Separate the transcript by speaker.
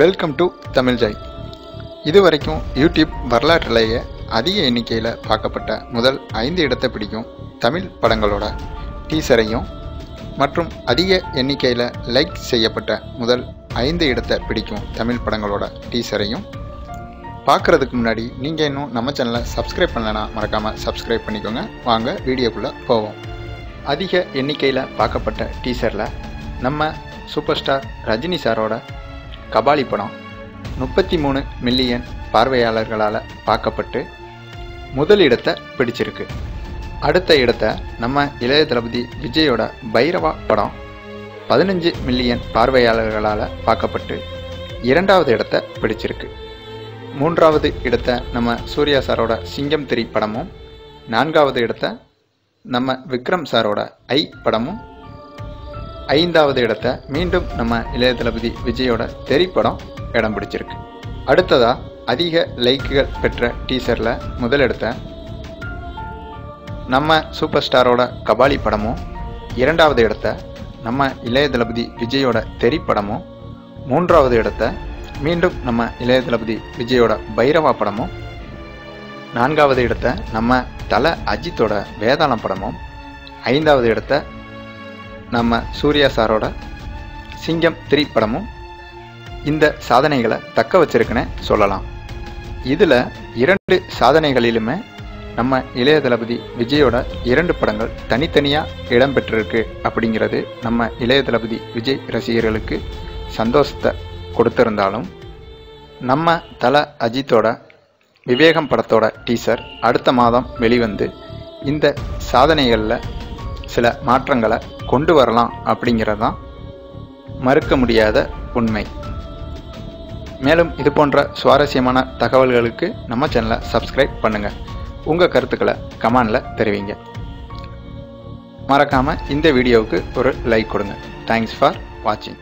Speaker 1: Welcome to Tamil joy இதுவரைக்கும் YouTube வரலாற்றிலேயே அதிக எண்ணிக்கையில் பார்க்கப்பட்ட முதல் ஐந்து இடத்தை பிடிக்கும் தமிழ் படங்களோட டீசரையும் மற்றும் அதிக எண்ணிக்கையில் லைக் செய்யப்பட்ட முதல் ஐந்து இடத்தை பிடிக்கும் தமிழ் படங்களோட டீசரையும். பார்க்குறதுக்கு முன்னாடி நீங்கள் இன்னும் நம்ம சேனலை சப்ஸ்கிரைப் பண்ணலனா மறக்காமல் சப்ஸ்கிரைப் பண்ணிக்கோங்க. வாங்க வீடியோக்குள்ளே போவோம். அதிக எண்ணிக்கையில் பார்க்கப்பட்ட டீசரில் நம்ம சூப்பர் ஸ்டார் ரஜினி சாரோட கபாலி படம் முப்பத்தி மூணு மில்லியன் பார்வையாளர்களால் பார்க்கப்பட்டு முதல் இடத்தை பிடிச்சிருக்கு. அடுத்த இடத்தை நம்ம இளைய தளபதி விஜயோட பைரவா படம் பதினஞ்சு மில்லியன் பார்வையாளர்களால் பார்க்கப்பட்டு இரண்டாவது இடத்த பிடிச்சிருக்கு. மூன்றாவது இடத்தை நம்ம சூர்யா சாரோட சிங்கம் திரி படமும் நான்காவது இடத்தை நம்ம விக்ரம் சாரோட ஐ படமும் ஐந்தாவது இடத்தை மீண்டும் நம்ம இளைய தளபதி விஜயோட தெறிப்படம் இடம் பிடிச்சிருக்கு. அடுத்ததா அதிக லைக்குகள் பெற்ற டீசரில் முதலிடத்த நம்ம சூப்பர் ஸ்டாரோட கபாலி படமும் இரண்டாவது இடத்த நம்ம இளைய தளபதி விஜயோட தெரி படமும் மூன்றாவது இடத்தை மீண்டும் நம்ம இளைய தளபதி விஜயோட பைரவா படமும் நான்காவது இடத்தை நம்ம தல அஜித்தோட வேதாளம் படமும் ஐந்தாவது இடத்தை நம்ம சூர்யா சாரோட சிங்கம் த்ரீ படமும் இந்த சாதனைகளை தக்க வச்சிருக்குன்னு சொல்லலாம். இதில் இரண்டு சாதனைகளிலுமே நம்ம இளைய தளபதி விஜயோட இரண்டு படங்கள் தனித்தனியாக இடம்பெற்றிருக்கு அப்படிங்கிறது நம்ம இளைய தளபதி விஜய் ரசிகர்களுக்கு சந்தோஷத்தை கொடுத்திருந்தாலும் நம்ம தல அஜித்தோட விவேகம் படத்தோட டீசர் அடுத்த மாதம் வெளிவந்து இந்த சாதனைகளில் சில மாற்றங்களை கொண்டு வரலாம் அப்படிங்கிறது தான் மறுக்க முடியாத உண்மை. மேலும் இது போன்ற சுவாரஸ்யமான தகவல்களுக்கு நம்ம சேனலை சப்ஸ்கிரைப் பண்ணுங்கள் உங்கள் கருத்துக்களை கமெண்டில் தெரிவிங்க. மறக்காமல் இந்த வீடியோவுக்கு ஒரு லைக் கொடுங்க. தேங்க்ஸ் ஃபார் வாட்சிங்